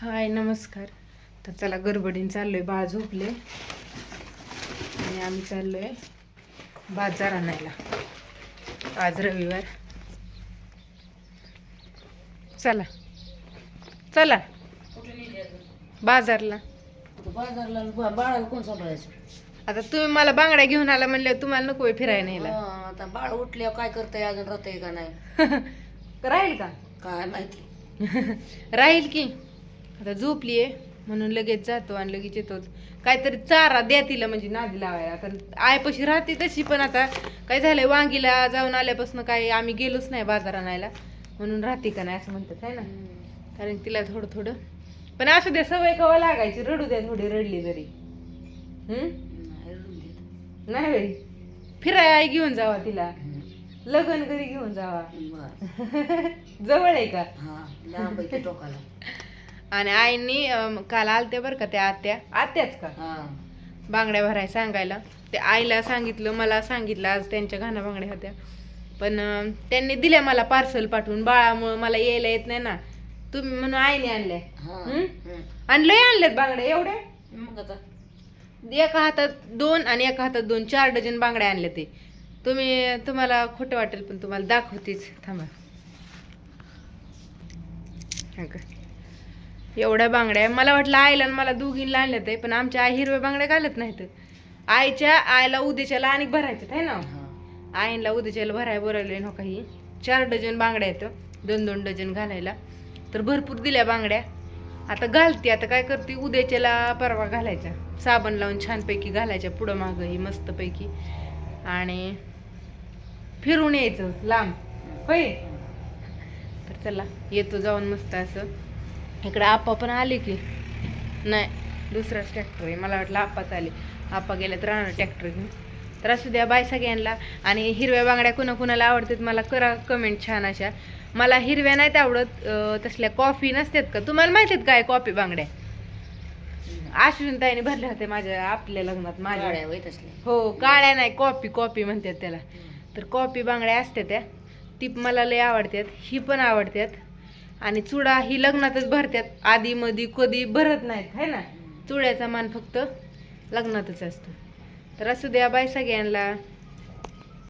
हाय नमस्कार. तर चला गडबडीन चाललोय बाळ झोपले. आणि आम्ही चाललोय बाजार आणायला. आज रविवार. चला. चला. बाजारला. बाजारला बाळाला कोण सांभाळायचं? आता तुम्ही मला बांगड्या घेऊन आला म्हणले तुम्हाला नको फिरायला न्यायला. आता बाळ उठल्यावर काय करताय अजून राहतंय का नाही? राहील का? काय माहिती. राहील की. आता झोपलीये म्हणून लगेच जातो आणि लगेच येतोच काहीतरी चारा द्या तिला म्हणजे नादी लावायला. आता आयपाशी राहते तशी पण आता काय झालंय वांगीला जाऊन आल्यापासून काय आम्ही गेलोच नाही बाजार आणायला. म्हणून राहते का नाही असं म्हणतात आहे ना? कारण तिला थोडं थोडं. पण असू द्या सवय कवा लागायची रडू द्या थोडी रडली जरी हम्म? नाही बाई. फिराय आई घेऊन जावा तिला. लगन घरी घेऊन जावा. जवळ आहे का? आणि आईनी अं, काल आलते बरं का त्या आत्या. आत्याच का? हा. बांगड्या भराय सांगायला. ते आईला सांगितलं मला सांगितलं आज त्यांच्या घाणा बांगड्या होत्या. पण अं, त्यांनी दिल्या मला पार्सल पाठवून. बाळामुळं मला यायला येत नाही ना. तुम्ही म्हणून आईने आणल्या. हा. हम्म? हम्म. आणि लय आणल्यात बांगड्या एवढ्या? मग आता? एका हातात दोन आणि एका हातात दोन. चार डझन बांगड्या आणल्या ते. तुम्ही तुम्हाला खोटं वाटेल पण तुम्हाला दाखवतेच. थांबा. हा का. एवढ्या बांगड्या. मला वाटलं आईला आणि मला दोघींना आणल्यात आहे पण आमच्या आई हिरव्या बांगड्या घालत नाहीत. आईच्या आईला उद्याच्याला आणि भरायच्यात आहे ना? आईला उद्याच्याला भराय बोलावले न काही. चार डझन बांगड्या आहेत दोन दोन डझन घालायला. तर भरपूर दिल्या बांगड्या. आता घालते आता काय करते? उद्याच्याला परवा घालायच्या. साबण लावून छानपैकी घालायच्या पुढं मागं ही मस्तपैकी. आणि फिरून यायचं लांब. होय? तर चला येतो जाऊन मस्त असं. इकडे आप्पा पण आले की. नाही दुसराच ट्रॅक्टर आहे. मला वाटलं आप्पाच आले. आप्पा गेले तर राहणार ट्रॅक्टर घेऊन. तर असू द्या बाय सगळ्यांना. आणि हिरव्या बांगड्या कुणा कुणाला आवडतात मला करा कमेंट छान अशा मला हिरव्या नाहीत आवडत तसल्या कॉफी नसतात का? तुम्हाला माहिती आहेत काय कॉफी बांगड्या? अश्विन ताईने भरल्या होत्या माझ्या आपल्या लग्नात माझ्या. हो काळ्या नाही कॉपी कॉपी म्हणतात त्याला. तर कॉपी बांगड्या असतात त्या. ती मला लय आवडतात ही पण आवडतात. आणि चुडा ही लग्नातच भरतात आधी मधी कधी भरत नाहीत है ना? चुड्याचा मान फक्त लग्नातच असतो. तर असू द्या बाय सगळ्यांना.